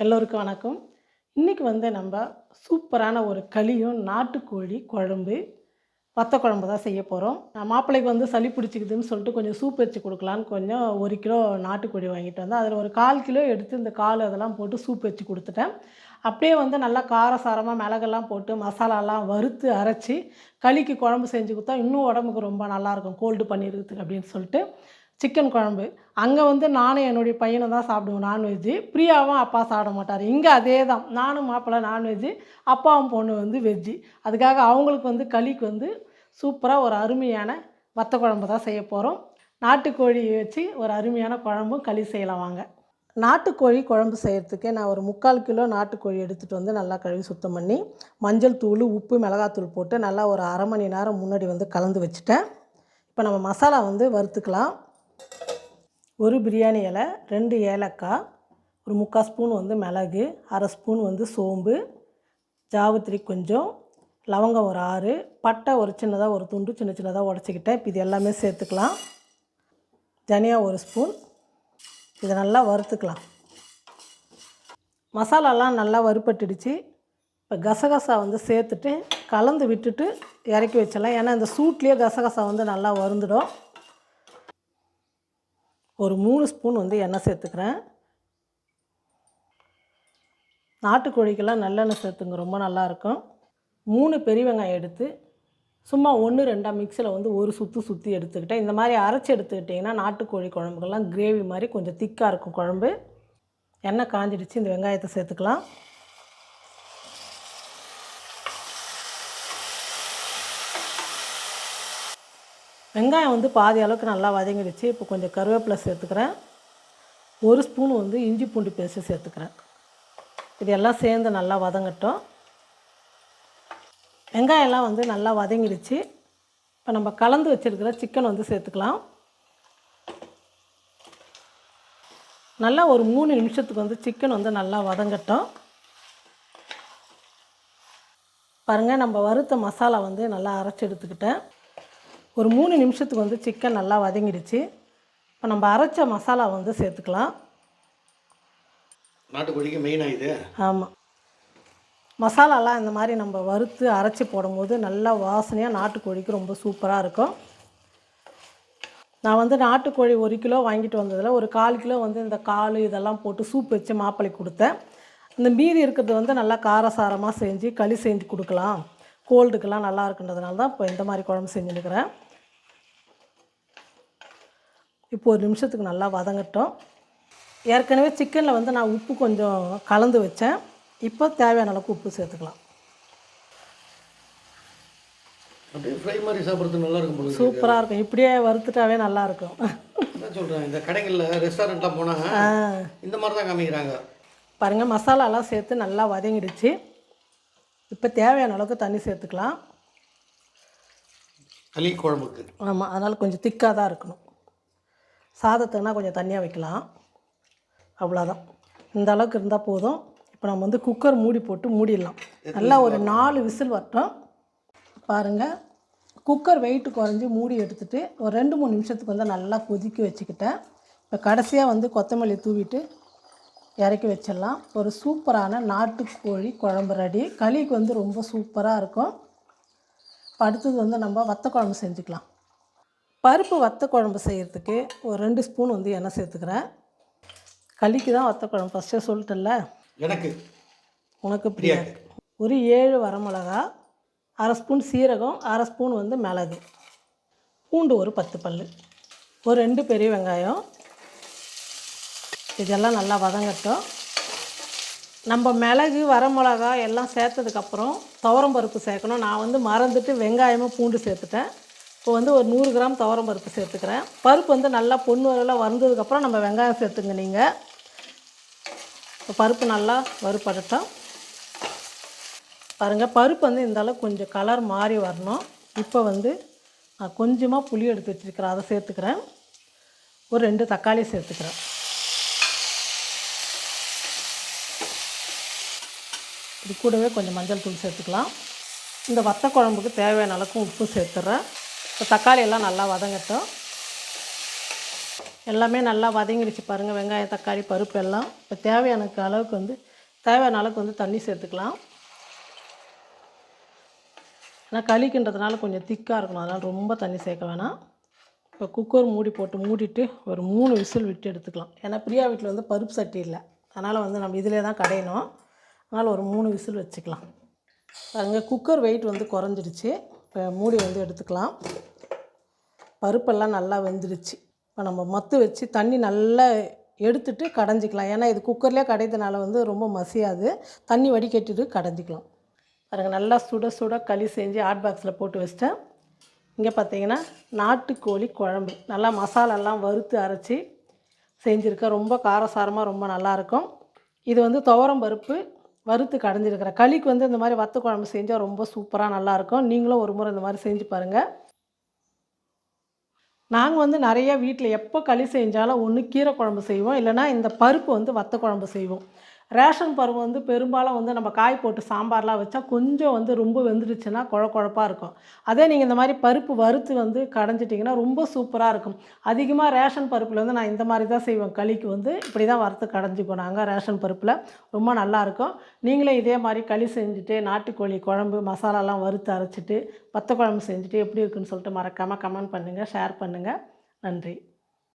எல்லோருக்கும் வணக்கம். இன்றைக்கி வந்து நம்ம சூப்பரான ஒரு களியும் நாட்டுக்கோழி குழம்பு வத்த குழம்பு தான் செய்ய போகிறோம் மாப்பிள்ளைக்கு வந்து சளி பிடிச்சிக்குதுன்னு சொல்லிட்டு கொஞ்சம் சூப் வச்சு கொடுக்கலான்னு கொஞ்சம் ஒரு கிலோ நாட்டுக்கோழி வாங்கிட்டு வந்தேன். அதில் ஒரு கால் கிலோ எடுத்து இந்த கால் அதெல்லாம் போட்டு சூப் வச்சு கொடுத்துட்டேன். அப்படியே வந்து நல்லா காரசாரமாக மிளகெல்லாம் போட்டு மசாலாலாம் வறுத்து அரைச்சி களிக்கு குழம்பு செஞ்சு கொடுத்தா இன்னும் உடம்புக்கு ரொம்ப நல்லாயிருக்கும் கோல்டு பண்ணியிருக்கிறதுக்கு அப்படின்னு சொல்லிட்டு சிக்கன் குழம்பு. அங்கே வந்து நானும் என்னுடைய பையனை தான் சாப்பிடுவோம் நான்வெஜ்ஜு பிரியாவும் அப்பா சாப்பிட மாட்டார். இங்கே அதே தான் நானும் மாப்பிள்ளை நான்வெஜ்ஜு அப்பாவும் பொண்ணு வந்து வெஜ்ஜு அதுக்காக அவங்களுக்கு வந்து களிக்கு வந்து சூப்பராக ஒரு அருமையான வத்த குழம்பு தான் செய்ய போகிறோம் நாட்டுக்கோழி வச்சு ஒரு அருமையான குழம்பும் களி செய்யலாம் வாங்க. நாட்டுக்கோழி குழம்பு செய்கிறதுக்கே நான் ஒரு முக்கால் கிலோ நாட்டுக்கோழி எடுத்துகிட்டு வந்து நல்லா கழுவி சுத்தம் பண்ணி மஞ்சள் தூள் உப்பு மிளகாத்தூள் போட்டு நல்லா ஒரு அரை மணி நேரம் முன்னாடி வந்து கலந்து வச்சுட்டேன். இப்போ நம்ம மசாலா வந்து வறுத்துக்கலாம். ஒரு பிரியாணி இலை ரெண்டு ஏலக்காய் ஒரு முக்கால் ஸ்பூன் வந்து மிளகு அரை ஸ்பூன் வந்து சோம்பு ஜாவத்திரி கொஞ்சம் லவங்கம் ஒரு ஆறு பட்டை ஒரு சின்னதாக ஒரு துண்டு சின்ன சின்னதாக உடச்சிக்கிட்டேன். இப்போ இது எல்லாமே சேர்த்துக்கலாம். தனியா ஒரு ஸ்பூன் இதை நல்லா வறுத்துக்கலாம். மசாலாலாம் நல்லா வறுப்பட்டுடுச்சு இப்போ கசகசா வந்து சேர்த்துட்டு கலந்து விட்டுட்டு இறக்கி வச்சிடலாம். ஏன்னா இந்த சூட்லேயே கசகசா வந்து நல்லா வறுந்துடும். ஒரு மூணு ஸ்பூன் வந்து எண்ணெய் சேர்த்துக்கிறேன். நாட்டுக்கோழிக்கெல்லாம் நல்லெண்ணெய் சேர்த்துங்க ரொம்ப நல்லாயிருக்கும் மூணு பெரிய வெங்காயம் எடுத்து சும்மா ஒன்று ரெண்டாக மிக்சியில் வந்து ஒரு சுற்று சுற்றி எடுத்துக்கிட்டேன். இந்த மாதிரி அரைச்சி எடுத்துக்கிட்டிங்கன்னா நாட்டுக்கோழி குழம்புக்கெல்லாம் கிரேவி மாதிரி கொஞ்சம் திக்காக இருக்கும் குழம்பு. எண்ணெய் காஞ்சிடுச்சு இந்த வெங்காயத்தை சேர்த்துக்கலாம். வெங்காயம் வந்து பாதி அளவுக்கு நல்லா வதங்கிடுச்சு. இப்போ கொஞ்சம் கருவேப்பிலை சேர்த்துக்கிறேன். ஒரு ஸ்பூன் வந்து இஞ்சி பூண்டு பேஸ்ட்டு சேர்த்துக்கிறேன். இதெல்லாம் சேர்ந்து நல்லா வதங்கட்டும். வெங்காயம்லாம் வந்து நல்லா வதங்கிடுச்சு. இப்போ நம்ம கலந்து வச்சுருக்கிற சிக்கன் வந்து சேர்த்துக்கலாம். நல்லா ஒரு மூணு நிமிஷத்துக்கு வந்து சிக்கன் வந்து நல்லா வதங்கட்டும். பாருங்கள் நம்ம வறுத்த மசாலா வந்து நல்லா அரைச்சி எடுத்துக்கிட்டேன். ஒரு மூணு நிமிஷத்துக்கு வந்து சிக்கன் நல்லா வதங்கிடுச்சு. இப்போ நம்ம அரைச்ச மசாலா வந்து சேர்த்துக்கலாம். நாட்டுக்கோழிக்கு மெயினாக இது? ஆமாம் மசாலாலாம் இந்த மாதிரி நம்ம வறுத்து அரைச்சி போடும்போது நல்லா வாசனையாக நாட்டுக்கோழிக்கு ரொம்ப சூப்பராக இருக்கும். நான் வந்து நாட்டுக்கோழி ஒரு கிலோ வாங்கிட்டு வந்ததில் ஒரு கால் கிலோ வந்து இந்த கால் இதெல்லாம் போட்டு சூப் வச்சு மாப்பிள்ளை கொடுத்தேன். இந்த மீதி இருக்கிறது வந்து நல்லா காரசாரமாக செஞ்சு களி செஞ்சு கொடுக்கலாம். கோல்டுக்கெல்லாம் நல்லா இருக்குன்றதுனால தான் இப்போ இந்த மாதிரி குழம்பு செஞ்சுருக்கிறேன் இப்போ ஒரு நிமிஷத்துக்கு நல்லா வதங்கட்டும். ஏற்கனவே சிக்கனில் வந்து நான் உப்பு கொஞ்சம் கலந்து வச்சேன். இப்போ தேவையான அளவுக்கு உப்பு சேர்த்துக்கலாம். அப்படியே ஃப்ரை மாதிரி சாப்பிட்றது நல்லா இருக்கும். சூப்பராக இருக்கும். இப்படியே வறுத்துட்டாவே நல்லாயிருக்கும் என்ன சொல்கிறேன் இந்த கடைகளில் ரெஸ்டாரண்ட்லாம் போனால் இந்த மாதிரி தான் காமிக்கிறாங்க. பாருங்கள் மசாலாலாம் சேர்த்து நல்லா வதங்கிடுச்சு. இப்போ தேவையான அளவுக்கு தண்ணி சேர்த்துக்கலாம். களி குழம்புக்கு. ஆமாம் அதனால் கொஞ்சம் திக்காக தான் இருக்கணும். சாதத்துக்குனா கொஞ்சம் தண்ணியாக வைக்கலாம். அவ்வளோதான் இந்த அளவுக்கு இருந்தால் போதும். இப்போ நம்ம வந்து குக்கர் மூடி போட்டு மூடிடலாம். நல்லா ஒரு நாலு விசில் வரட்டும். பாருங்கள் குக்கர் வெயிட் குறைஞ்சி மூடி எடுத்துட்டு ஒரு ரெண்டு மூணு நிமிஷத்துக்கு வந்து நல்லா கொதிக்க வச்சுக்கிட்டேன். இப்போ கடைசியாக வந்து கொத்தமல்லி தூவிட்டு இறக்கி வச்சிடலாம். ஒரு சூப்பரான நாட்டுக்கோழி குழம்பு ரெடி களிக்கு வந்து ரொம்ப சூப்பராக இருக்கும். இப்போ அடுத்தது வந்து நம்ம வத்த குழம்பு செஞ்சுக்கலாம். பருப்பு வத்த குழம்பு செய்கிறதுக்கு ஒரு ரெண்டு ஸ்பூன் வந்து எண்ணெய் சேர்த்துக்கிறேன். களிக்கு தான் வத்த குழம்பு ஃபஸ்ட்டே சொல்லிட்டேன்ல. எனக்கு. உனக்கு பிரியா? இருக்கு ஒரு ஏழு வரமிளகா அரை ஸ்பூன் சீரகம் அரை ஸ்பூன் வந்து மிளகு. பூண்டு ஒரு பத்து பல் ஒரு ரெண்டு பெரிய வெங்காயம். இதெல்லாம் நல்லா வதங்கட்டும். நம்ம மிளகு வரமிளகா எல்லாம் சேர்த்ததுக்கப்புறம் துவரம் பருப்பு சேர்க்கணும். நான் வந்து மறந்துட்டு வெங்காயமும் பூண்டு சேர்த்துட்டேன். இப்போ வந்து ஒரு நூறு கிராம் துவரம் பருப்பு சேர்த்துக்கிறேன். பருப்பு வந்து நல்லா பொண்ணு வரலாம் வந்ததுக்கப்புறம் நம்ம வெங்காயம் சேர்த்துங்க நீங்கள் இப்போ பருப்பு நல்லா வறுபடட்டும் பாருங்கள் பருப்பு வந்து இந்த கொஞ்சம் கலர் மாறி வரணும். இப்போ வந்து நான் கொஞ்சமாக புளி எடுத்து வச்சுருக்கிறேன். அதை சேர்த்துக்கிறேன். ஒரு ரெண்டு தக்காளி சேர்த்துக்கிறேன். இது கூடவே கொஞ்சம் மஞ்சள் தூள் சேர்த்துக்கலாம். இந்த வத்த குழம்புக்கு தேவையான அளவுக்கு உப்பு சேர்த்துட்றேன் இப்போ தக்காளி எல்லாம் நல்லா வதங்கட்டும். எல்லாமே நல்லா வதங்கிடுச்சு பாருங்கள் வெங்காயம் தக்காளி பருப்பு எல்லாம். இப்போ தேவையான அளவுக்கு வந்து தேவையான அளவுக்கு வந்து தண்ணி சேர்த்துக்கலாம். ஏன்னா களிக்குன்றதுனால கொஞ்சம் திக்காக இருக்கணும். அதனால் ரொம்ப தண்ணி சேர்க்க வேணாம். இப்போ குக்கர் மூடி போட்டு மூடிட்டு ஒரு மூணு விசில் விட்டு எடுத்துக்கலாம். ஏன்னா பிரியா வீட்டில் வந்து பருப்பு சட்டி இல்லை. அதனால் வந்து நம்ம இதிலே தான் கடையணும். அதனால் ஒரு மூணு விசில் வச்சுக்கலாம். அங்கே குக்கர் வெயிட் வந்து குறைஞ்சிடுச்சு. இப்போ மூடி வந்து எடுத்துக்கலாம். பருப்பெல்லாம் நல்லா வெந்துடுச்சு. இப்போ நம்ம மத்து வச்சு தண்ணி நல்லா எடுத்துட்டு கடைஞ்சிக்கலாம். ஏன்னா இது குக்கர்லேயே கடையதுனால வந்து ரொம்ப மசியாது. தண்ணி வடிகட்டிட்டு கடைஞ்சிக்கலாம். பாருங்கள் நல்லா சுட சுட களி செஞ்சு ஹாட் பாக்ஸில் போட்டு வச்சிட்டேன். இங்கே பார்த்தீங்கன்னா நாட்டுக்கோழி குழம்பு. நல்லா மசாலாலாம் வறுத்து அரைச்சி செஞ்சுருக்கேன் ரொம்ப காரசாரமாக ரொம்ப நல்லாயிருக்கும். இது வந்து துவரம் பருப்பு வறுத்து கடைஞ்சிருக்கிறேன் களிக்கு வந்து இந்த மாதிரி வத்த குழம்பு செஞ்சால் ரொம்ப சூப்பராக நல்லாயிருக்கும். நீங்களும் ஒரு முறை இந்த மாதிரி செஞ்சு பாருங்கள் நாங்கள் வந்து நிறைய வீட்டில் எப்போ களி செஞ்சாலும் ஒன்று கீரை குழம்பு செய்வோம். இல்லைன்னா இந்த பருப்பு வந்து வத்த குழம்பு செய்வோம். ரேஷன் பருப்பு வந்து பெரும்பாலும் வந்து நம்ம காய் போட்டு சாம்பார்லாம் வச்சா கொஞ்சம் வந்து ரொம்ப வெந்துடுச்சுன்னா குழ குழப்பாக இருக்கும். அதே நீங்கள் இந்த மாதிரி பருப்பு வறுத்து வந்து கடைஞ்சிட்டிங்கன்னா ரொம்ப சூப்பராக இருக்கும். அதிகமாக ரேஷன் பருப்பில் வந்து நான் இந்த மாதிரி தான் செய்வேன். களிக்கு வந்து இப்படி தான் வறுத்து கடைஞ்சிப்போம் நாங்கள் ரேஷன் பருப்பில். ரொம்ப நல்லாயிருக்கும் நீங்களே இதே மாதிரி களி செஞ்சுட்டு நாட்டுக்கோழி குழம்பு மசாலாலாம் வறுத்து அரைச்சிட்டு பத்த குழம்பு செஞ்சுட்டு எப்படி இருக்குன்னு சொல்லிட்டு மறக்காமல் கமெண்ட் பண்ணுங்கள் ஷேர் பண்ணுங்கள் நன்றி.